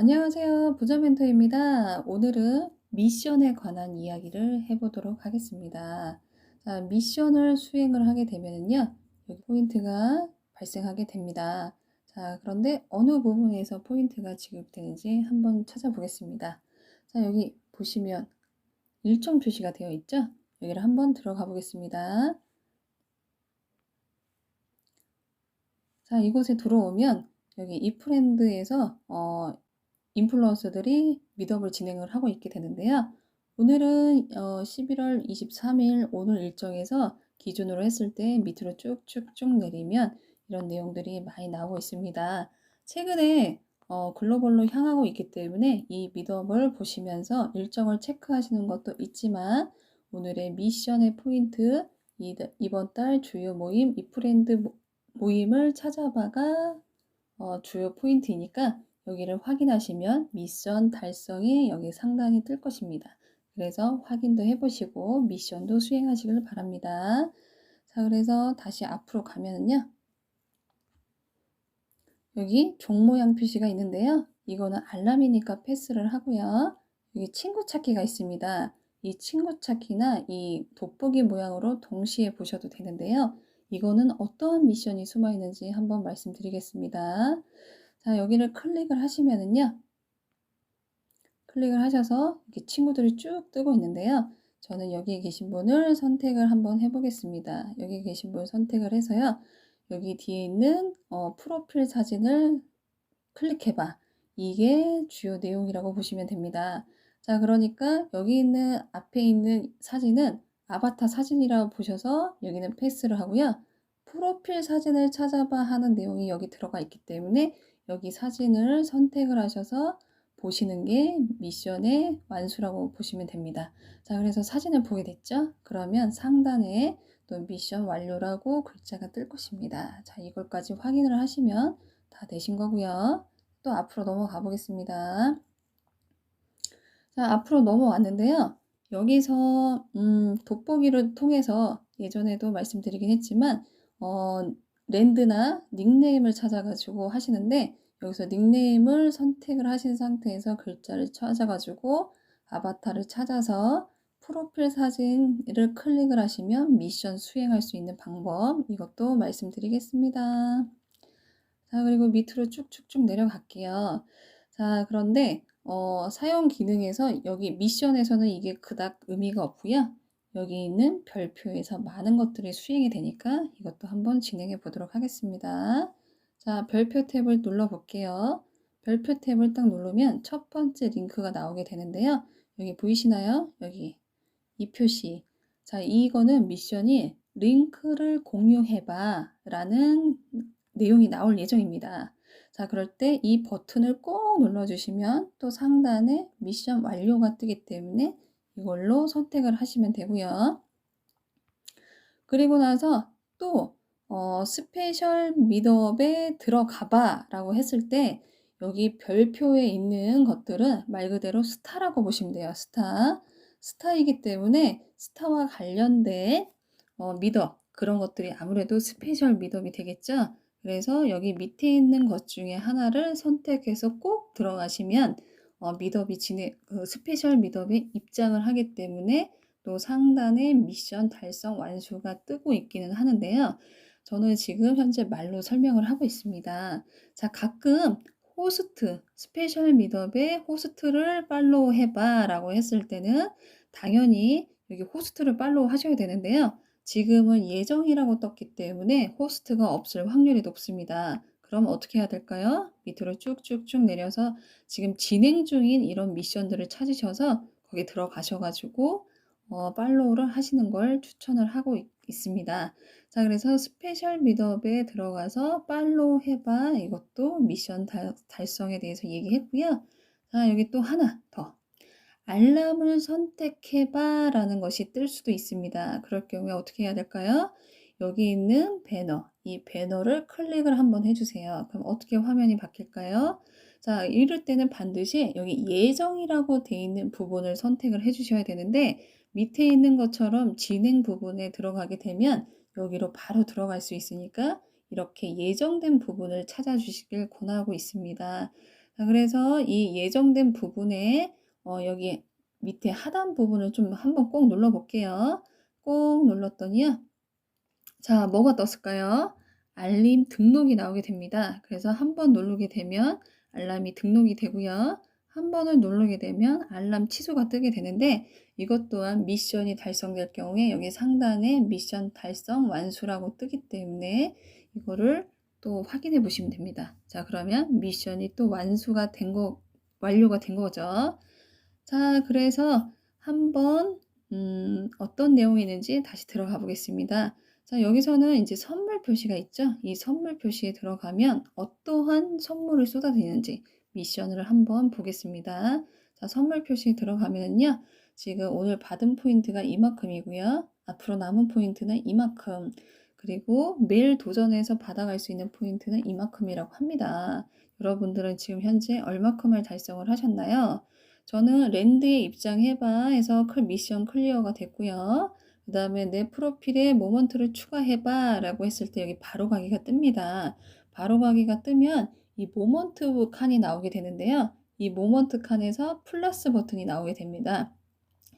안녕하세요. 부자 멘토입니다. 오늘은 미션에 관한 이야기를 해보도록 하겠습니다. 자, 미션을 수행을 하게 되면요. 여기 포인트가 발생하게 됩니다. 자, 그런데 어느 부분에서 포인트가 지급되는지 한번 찾아보겠습니다. 자, 여기 보시면 일정 표시가 되어 있죠? 여기를 한번 들어가 보겠습니다. 자, 이곳에 들어오면 여기 이 프렌드에서 어, 인플루언서들이 미더블 진행을 하고 있게 되는데요. 오늘은 어, 11월 23일 오늘 일정에서 기준으로 했을 때 밑으로 쭉쭉쭉 내리면 이런 내용들이 많이 나오고 있습니다. 최근에 어, 글로벌로 향하고 있기 때문에 이 미더블 보시면서 일정을 체크하시는 것도 있지만 오늘의 미션의 포인트 이번 달 주요 모임 이프렌드 모임을 찾아봐가 어, 주요 포인트이니까 여기를 확인하시면 미션 달성이 여기 상단이 뜰 것입니다. 그래서 확인도 해보시고 미션도 수행하시길 바랍니다. 자, 그래서 다시 앞으로 가면은요. 여기 종 모양 표시가 있는데요. 이거는 알람이니까 패스를 하고요. 여기 친구 찾기가 있습니다. 이 친구 찾기나 이 돋보기 모양으로 동시에 보셔도 되는데요. 이거는 어떠한 미션이 숨어 있는지 한번 말씀드리겠습니다. 자, 여기를 클릭을 하시면은요. 클릭을 하셔서 이렇게 친구들이 쭉 뜨고 있는데요. 저는 여기에 계신 분을 선택을 한번 해보겠습니다. 여기 계신 분 선택을 해서요. 여기 뒤에 있는 어, 프로필 사진을 클릭해봐. 이게 주요 내용이라고 보시면 됩니다. 자, 그러니까 여기 있는 앞에 있는 사진은 아바타 사진이라고 보셔서 여기는 패스를 하고요. 프로필 사진을 찾아봐 하는 내용이 여기 들어가 있기 때문에 여기 사진을 선택을 하셔서 보시는 게 미션의 완수라고 보시면 됩니다. 자, 그래서 사진을 보게 됐죠? 그러면 상단에 또 미션 완료라고 글자가 뜰 것입니다. 자, 이걸까지 확인을 하시면 다 되신 거고요. 또 앞으로 넘어가 보겠습니다. 자, 앞으로 넘어왔는데요. 여기서 음, 돋보기를 통해서 예전에도 말씀드리긴 했지만 어, 랜드나 닉네임을 찾아가지고 하시는데 여기서 닉네임을 선택을 하신 상태에서 글자를 찾아가지고 아바타를 찾아서 프로필 사진을 클릭을 하시면 미션 수행할 수 있는 방법 이것도 말씀드리겠습니다. 자 그리고 밑으로 쭉쭉쭉 내려갈게요. 자 그런데 어, 사용 기능에서 여기 미션에서는 이게 그닥 의미가 없고요. 여기 있는 별표에서 많은 것들이 수행이 되니까 이것도 한번 진행해 보도록 하겠습니다. 자, 별표 탭을 눌러 볼게요. 별표 탭을 딱 누르면 첫 번째 링크가 나오게 되는데요. 여기 보이시나요? 여기 이 표시. 자, 이거는 미션이 링크를 공유해봐 라는 내용이 나올 예정입니다. 자, 그럴 때 이 버튼을 꼭 눌러주시면 또 상단에 미션 완료가 뜨기 때문에 이걸로 선택을 하시면 되고요. 그리고 나서 또 어, 스페셜 미더업에 들어가봐 라고 했을 때 여기 별표에 있는 것들은 말 그대로 스타라고 보시면 돼요. 스타. 스타이기 때문에 스타와 관련된 어, 미더 그런 것들이 아무래도 스페셜 미더업이 되겠죠. 그래서 여기 밑에 있는 것 중에 하나를 선택해서 꼭 들어가시면 어, 미더비 진행, 그 스페셜 미더비 입장을 하기 때문에 또 상단에 미션 달성 완수가 뜨고 있기는 하는데요. 저는 지금 현재 말로 설명을 하고 있습니다. 자, 가끔 호스트, 스페셜 미더의 호스트를 팔로우 해봐 라고 했을 때는 당연히 여기 호스트를 팔로우 하셔야 되는데요. 지금은 예정이라고 떴기 때문에 호스트가 없을 확률이 높습니다. 그럼 어떻게 해야 될까요? 밑으로 쭉쭉쭉 내려서 지금 진행 중인 이런 미션들을 찾으셔서 거기 들어가셔가지고 어, 팔로우를 하시는 걸 추천을 하고 있, 습니다 자, 그래서 스페셜 미더업에 들어가서 팔로우 해봐 이것도 미션 달, 달성에 대해서 얘기했고요. 자, 여기 또 하나 더. 알람을 선택해봐 라는 것이 뜰 수도 있습니다. 그럴 경우에 어떻게 해야 될까요? 여기 있는 배너, 이 배너를 클릭을 한번 해주세요. 그럼 어떻게 화면이 바뀔까요? 자, 이럴 때는 반드시 여기 예정이라고 되어 있는 부분을 선택을 해주셔야 되는데 밑에 있는 것처럼 진행 부분에 들어가게 되면 여기로 바로 들어갈 수 있으니까 이렇게 예정된 부분을 찾아주시길 권하고 있습니다. 자, 그래서 이 예정된 부분에 어, 여기 밑에 하단 부분을 좀 한번 꼭 눌러 볼게요. 꼭 눌렀더니요. 자, 뭐가 떴을까요? 알림 등록이 나오게 됩니다. 그래서 한 번 누르게 되면 알람이 등록이 되고요. 한 번을 누르게 되면 알람 취소가 뜨게 되는데 이것 또한 미션이 달성될 경우에 여기 상단에 미션 달성 완수라고 뜨기 때문에 이거를 또 확인해 보시면 됩니다. 자, 그러면 미션이 또 완수가 된 거, 완료가 된 거죠. 자, 그래서 한번 음, 어떤 내용이 있는지 다시 들어가 보겠습니다. 자, 여기서는 이제 선물 표시가 있죠. 이 선물 표시에 들어가면 어떠한 선물을 쏟아지는지 미션을 한번 보겠습니다. 자, 선물 표시에 들어가면요. 지금 오늘 받은 포인트가 이만큼이고요. 앞으로 남은 포인트는 이만큼. 그리고 매일 도전해서 받아갈 수 있는 포인트는 이만큼이라고 합니다. 여러분들은 지금 현재 얼마큼을 달성을 하셨나요? 저는 랜드에 입장해봐 해서 클 미션 클리어가 됐고요. 그 다음에 내 프로필에 모먼트를 추가해봐 라고 했을 때 여기 바로 가기가 뜹니다. 바로 가기가 뜨면 이 모먼트 칸이 나오게 되는데요. 이 모먼트 칸에서 플러스 버튼이 나오게 됩니다.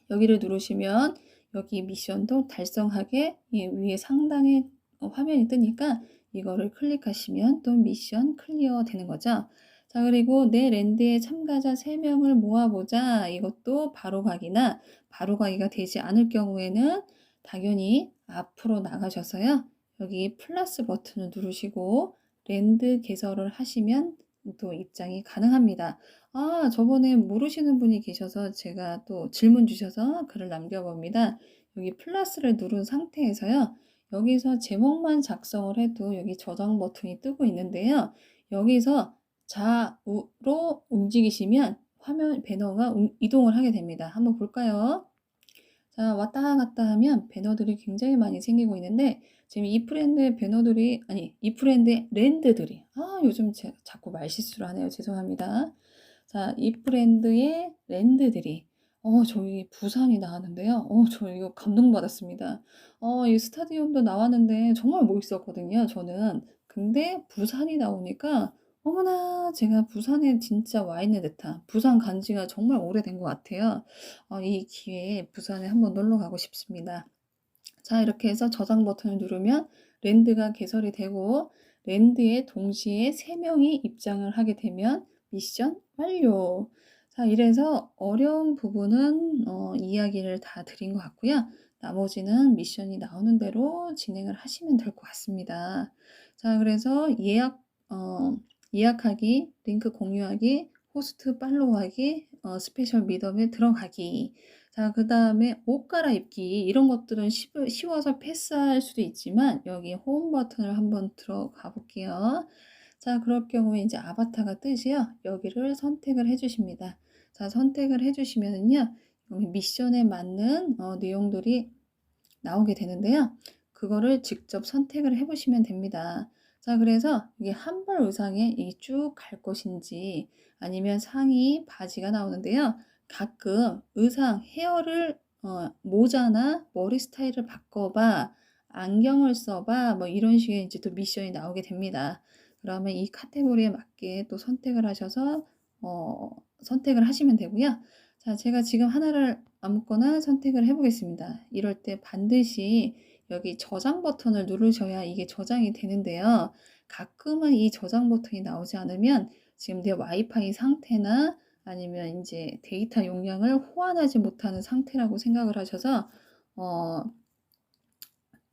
여기를 누르시면 여기 미션도 달성하게 위에 상단에 화면이 뜨니까 이거를 클릭하시면 또 미션 클리어 되는 거죠. 자, 그리고 내 랜드에 참가자 3명을 모아보자. 이것도 바로 가기나 바로 가기가 되지 않을 경우에는 당연히 앞으로 나가셔서요. 여기 플러스 버튼을 누르시고 랜드 개설을 하시면 또 입장이 가능합니다. 아, 저번에 모르시는 분이 계셔서 제가 또 질문 주셔서 글을 남겨봅니다. 여기 플러스를 누른 상태에서요. 여기서 제목만 작성을 해도 여기 저장 버튼이 뜨고 있는데요. 여기서 좌우로 움직이시면 화면 배너가 이동을 하게 됩니다. 한번 볼까요? 자, 왔다 갔다 하면 배너들이 굉장히 많이 생기고 있는데 지금 이 브랜드의 배너들이 아니 이 브랜드의 랜드들이 아 요즘 제, 자꾸 말실수를 하네요. 죄송합니다. 자, 이 브랜드의 랜드들이 어, 저희 부산이 나왔는데요. 어, 저 이거 감동받았습니다. 어, 이 스타디움도 나왔는데 정말 멋있었거든요, 저는. 근데 부산이 나오니까 어머나 제가 부산에 진짜 와 있는 듯한 부산 간 지가 정말 오래된 것 같아요. 어, 이 기회에 부산에 한번 놀러 가고 싶습니다. 자, 이렇게 해서 저장 버튼을 누르면 랜드가 개설이 되고 랜드에 동시에 3명이 입장을 하게 되면 미션 완료. 자, 이래서 어려운 부분은 어, 이야기를 다 드린 것 같고요. 나머지는 미션이 나오는 대로 진행을 하시면 될 것 같습니다. 자, 그래서 예약, 어, 예약하기, 링크 공유하기, 호스트 팔로우하기, 어, 스페셜 미덤에 들어가기. 자, 그 다음에 옷 갈아입기. 이런 것들은 쉬워서 패스할 수도 있지만, 여기 홈 버튼을 한번 들어가 볼게요. 자, 그럴 경우에 이제 아바타가 뜨지요. 여기를 선택을 해주십니다. 자, 선택을 해주시면은요. 여기 미션에 맞는 어, 내용들이 나오게 되는데요. 그거를 직접 선택을 해보시면 됩니다. 자, 그래서 이게 한 벌 의상에 쭉갈 것인지 아니면 상의, 바지가 나오는데요. 가끔 의상, 헤어를 어, 모자나 머리 스타일을 바꿔봐, 안경을 써봐, 뭐 이런 식의 이제 또 미션이 나오게 됩니다. 그러면 이 카테고리에 맞게 또 선택을 하셔서 어, 선택을 하시면 되고요. 자, 제가 지금 하나를 아무거나 선택을 해보겠습니다. 이럴 때 반드시 여기 저장 버튼을 누르셔야 이게 저장이 되는데요. 가끔은 이 저장 버튼이 나오지 않으면 지금 내 와이파이 상태나 아니면 이제 데이터 용량을 호환하지 못하는 상태라고 생각을 하셔서 어,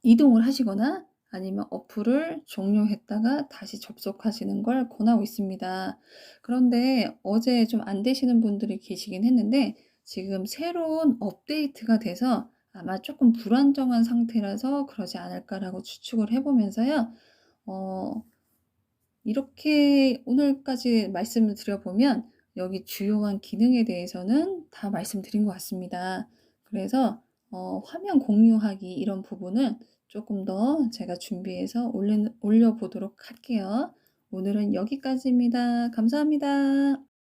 이동을 하시거나 아니면 어플을 종료했다가 다시 접속하시는 걸 권하고 있습니다. 그런데 어제 좀 안 되시는 분들이 계시긴 했는데 지금 새로운 업데이트가 돼서 아마 조금 불안정한 상태라서 그러지 않을까라고 추측을 해보면서요. 어, 이렇게 오늘까지 말씀을 드려보면 여기 주요한 기능에 대해서는 다 말씀드린 것 같습니다. 그래서 어, 화면 공유하기 이런 부분은 조금 더 제가 준비해서 올려, 올려보도록 할게요. 오늘은 여기까지입니다. 감사합니다.